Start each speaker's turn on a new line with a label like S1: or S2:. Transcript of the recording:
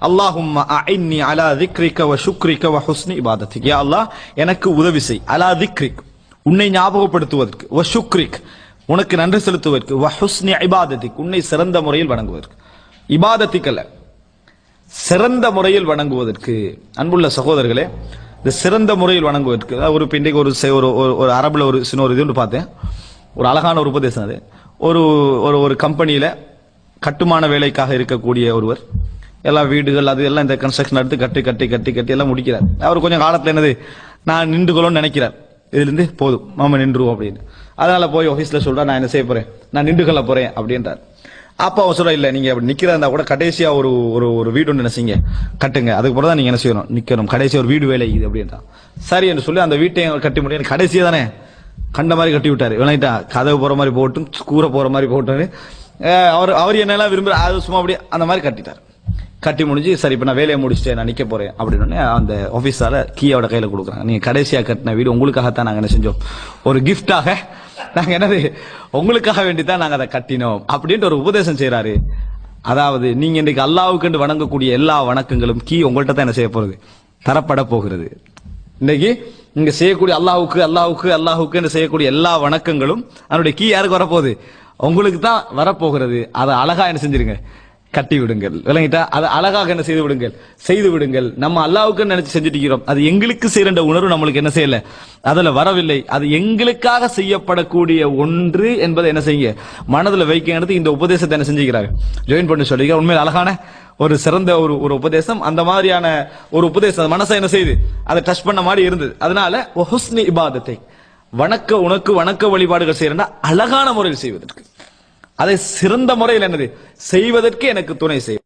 S1: அல்லாஹும் அஇன்னி அலா திக்ரிக வ ஷுக்ரிக வ ஹுஸ்னி இபாதத்திக் யா அல்லாஹ் எனக்கு உதவி செய். அலா திக்ரிக் உன்னை ஞாபகப்படுத்துவதற்கு. வ சுக்ரிக் உனக்கு நன்றி செலுத்துவதற்கு. வ ஹுஸ்னி இபாதத்திக் உன்னை சிறந்த முறையில் வணங்குவதற்கு. இபாதத்திக் அல்ல சிறந்த முறையில் வணங்குவதற்கு. அன்புள்ள சகோதரர்களே இந்த சிறந்த முறையில் வணங்குவதற்கு. ஒரு பின்னைக்கு ஒரு செ- ஒரு ஒரு- ஒரு அரபுல ஒரு சின்ன ஒரு இது ஒன்று பார்த்தேன். ஒரு அழகான ஒரு உபதேசம் அது. ஒரு ஒரு ஒரு கம்பெனியில் கட்டுமான வேலைக்காக இருக்கக்கூடிய ஒருவர். எல்லா வீடுகள் அது எல்லாம் இந்த கன்ஸ்ட்ரக்ஷன் எடுத்து கட்டி கட்டி கட்டி கட்டி எல்லாம் முடிக்கிறார். அவர் கொஞ்சம் காலத்தில் என்னது நான் நின்றுகொள்ளும்னு நினைக்கிறார். இதுலேருந்து போதும் மாமா நின்றுவோம் அப்படின்னு. அதனால் போய் ஆஃபீஸில் சொல்கிறா நான் என்ன செய்ய போகிறேன் நான் நின்றுகொள்ள போகிறேன் அப்படின்றார். அப்போ அவன் சொல்ல இல்லை நீங்கள் அப்படி நிற்கிறதா இருந்தால் கூட கடைசியாக ஒரு ஒரு ஒரு வீடு ஒன்று நினைச்சிங்க. கட்டுங்க. அதுக்கு தான் நீங்கள் என்ன செய்யணும்? நிற்கணும் கடைசியாக ஒரு வீடு வேலை இது அப்படின்றான் சரி என்று சொல்லி அந்த வீட்டையும் கட்டி முடியும் கடைசியாக தானே? கண்ட மாதிரி கட்டி விட்டார். விளங்கிட்டா கதவு போகிற மாதிரி போட்டும் கூரை போகிற மாதிரி போட்டு அவர் அவர் என்னெல்லாம் விரும்புற அது சும்மா அப்படியே அந்த மாதிரி கட்டிட்டார். கட்டி முடிஞ்சு சரி இப்போ நான் வேலையை முடிச்சுட்டு நான் நிற்க போகிறேன் அப்படின்னு அந்த ஆஃபீஸால் கீயோட கையில் கொடுக்குறாங்க. நீங்கள் கடைசியாக கட்டின வீடு உங்களுக்காகத்தான் நாங்கள் என்ன செஞ்சோம்? ஒரு கிஃப்டாக நாங்கள் என்னது உங்களுக்காக வேண்டி தான் நாங்கள் அதை கட்டினோம் அப்படின்ட்டு ஒரு உபதேசம் செய்கிறாரு அதாவது நீங்கள் இன்றைக்கு அல்லாவுக்கு வணங்கக்கூடிய எல்லா வணக்கங்களும் கீ உங்கள்கிட்ட தான் என்ன செய்ய போகிறது தரப்பட போகிறது. இன்னைக்கு இங்கே செய்யக்கூடிய அல்லாஹ்வுக்கு அல்லாஹுக்கு அல்லாஹ்வுக்கு என்று செய்யக்கூடிய எல்லா வணக்கங்களும் அதனுடைய கீ யாருக்கு வரப்போகுது? உங்களுக்கு தான் வரப்போகிறது. அதை அழகாக என்ன செஞ்சிருங்க. கட்டி விடுங்கள் விளங்கிட்டா? அதை அழகாக என்ன செய்து விடுங்கள். செய்து விடுங்கள். நம்ம அல்லாவுக்கு நினைச்சு செஞ்சுட்டு இருக்கிறோம் அது எங்களுக்கு செய்யற உணர்வு நம்மளுக்கு என்ன செய்யல? அதுல வரவில்லை. அது எங்களுக்காக செய்யப்படக்கூடிய ஒன்று என்பதை என்ன செய்யுங்க? மனதில் வைக்கிறது இந்த உபதேசத்தை என்ன செஞ்சுக்கிறாங்க ஜாயின் பண்ணி சொல்லிக்க. உண்மையில் அழகான ஒரு சிறந்த ஒரு ஒரு உபதேசம். அந்த மாதிரியான ஒரு உபதேசம். அது மனசை என்ன செய்யுது? அதை டச் பண்ண மாதிரி இருந்தது. அதனால ஹுஸ்னி இபாதத்தை. வணக்க உனக்கு வணக்க வழிபாடுகள் செய்யறா அழகான முறையில் செய்வதற்கு. அதை சிறந்த முறையில் என்னது? செய்வதற்கு எனக்கு துணை செய்